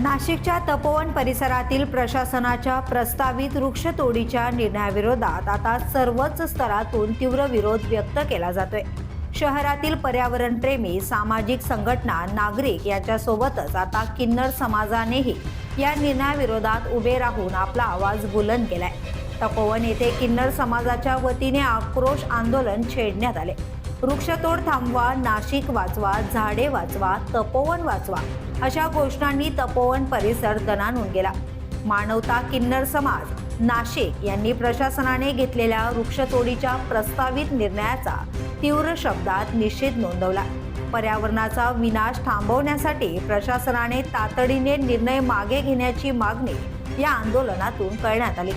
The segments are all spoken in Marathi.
नाशिकच्या तपोवन परिसरातील प्रशासनाच्या प्रस्तावित वृक्षतोडीच्या निर्णयाविरोधात आता सर्वच स्तरातून तीव्र विरोध व्यक्त केला जातोय. शहरातील पर्यावरणप्रेमी सामाजिक संघटना नागरिक याच्यासोबतच आता किन्नर समाजानेही या निर्णयाविरोधात उभे राहून आपला आवाज बुलंद केलाय. तपोवन येथे किन्नर समाजाच्या वतीने आक्रोश आंदोलन छेडण्यात आले. वृक्षतोड थांबवा नाशिक वाचवा झाडे वाचवा तपोवन वाचवा. अशा घोषणांनी तपोवन परिसर दणानून गेला. मानवता किन्नर समाज नाशिक यांनी प्रशासनाने घेतलेल्या वृक्षतोडीच्या प्रस्तावित निर्णयाचा तीव्र शब्दात निषेध नोंदवला. पर्यावरणाचा विनाश थांबवण्यासाठी प्रशासनाने तातडीने निर्णय मागे घेण्याची मागणी या आंदोलनातून करण्यात आली.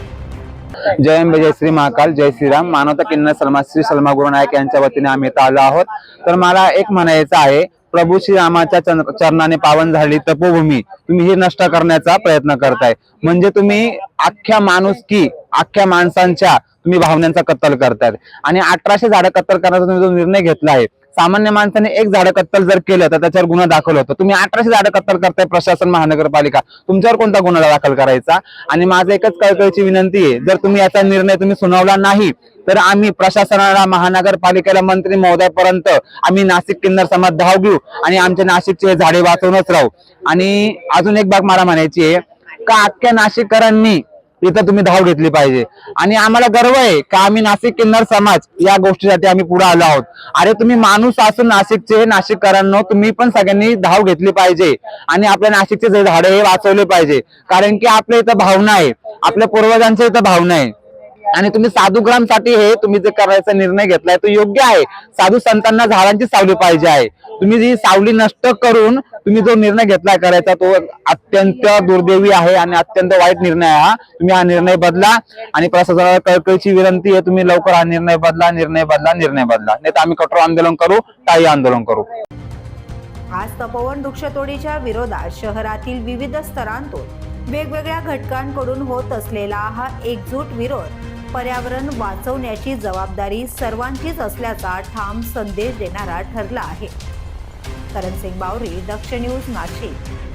जय अंबे जय श्री महाकाल जय श्रीराम. मानवता किन्नर सलमा श्री सलमा गुरु नायक यांच्या वतीने आम्ही इथं आलो आहोत. तर मला एक म्हणायचं आहे प्रभू श्रीरामाच्या रामाच्या चरणाने पावन झाली तपोभूमी. तुम्ही ही नष्ट करण्याचा प्रयत्न करताय. म्हणजे तुम्ही अख्ख्या माणूस की अख्ख्या माणसांच्या तुम्ही भावनांचा कत्तल करतायत आणि अठराशे झाडं कत्तल करण्याचा तुम्ही जो निर्णय घेतला आहे सामान्य माणसाने एक झाड कत्तल जर केलं तर त्याच्यावर गुन्हा दाखल होतो. तुम्ही अठराशे झाडं कत्तल करताय प्रशासन महानगरपालिका. तुमच्यावर कोणता गुन्हा दाखल करायचा? आणि माझं एकच कळकळीची विनंती आहे जर तुम्ही याचा निर्णय तुम्ही सुनावला नाही तर आम्ही प्रशासनाला महानगरपालिकेला मंत्री महोदयापर्यंत आम्ही नाशिक किन्नर समाज धाव घेऊ आणि आमच्या नाशिकचे झाडे वाचवूनच राहू. आणि अजून एक बाग मला म्हणायची आहे का अख्ख्या नाशिककरांनी इथं तुम्ही धाव घेतली पाहिजे. आणि आम्हाला गर्व आहे का आम्ही नाशिक किन्नर समाज या गोष्टीसाठी आम्ही पुढे आलो आहोत. अरे तुम्ही माणूस असून नाशिकचे नाशिककरांनो तुम्ही पण सगळ्यांनी धाव घेतली पाहिजे. आणि आपल्या नाशिकचे जे झाडे हे वाचवले पाहिजे. कारण की आपल्या इथं भावना आहे. आपल्या पूर्वजांच्या इथं भावना आहे. आणि तुम्ही साधुग्रामसाठी हे तुम्ही जे करायचा निर्णय घेतलाय तो योग्य आहे. साधू संतांना झाडांची सावली पाहिजे आहे. तुम्ही जी सावली नष्ट करून तुम्ही जो निर्णय घेतलाय करायचा तो अत्यंत दुर्दैवी आहे आणि अत्यंत वाईट निर्णय हा. तुम्ही हा निर्णय बदला आणि प्रशासनाला कळकळीची विनंती आहे तुम्ही लवकर हा निर्णय बदला निर्णय बदला निर्णय बदला. नाही तर आम्ही कठोर आंदोलन करू टाळी आंदोलन करू. आज तपोवन वृक्षतोडीच्या विरोधात शहरातील विविध स्तरांतून वेगवेगळ्या घटकांकडून होत असलेला हा एकजूट विरोध पर्यावरण वाचवण्याची जबाबदारी सर्वांचीच असल्याचा ठाम संदेश देणारा ठरला आहे. करण सिंग बावरी दक्ष न्यूज नाशिक.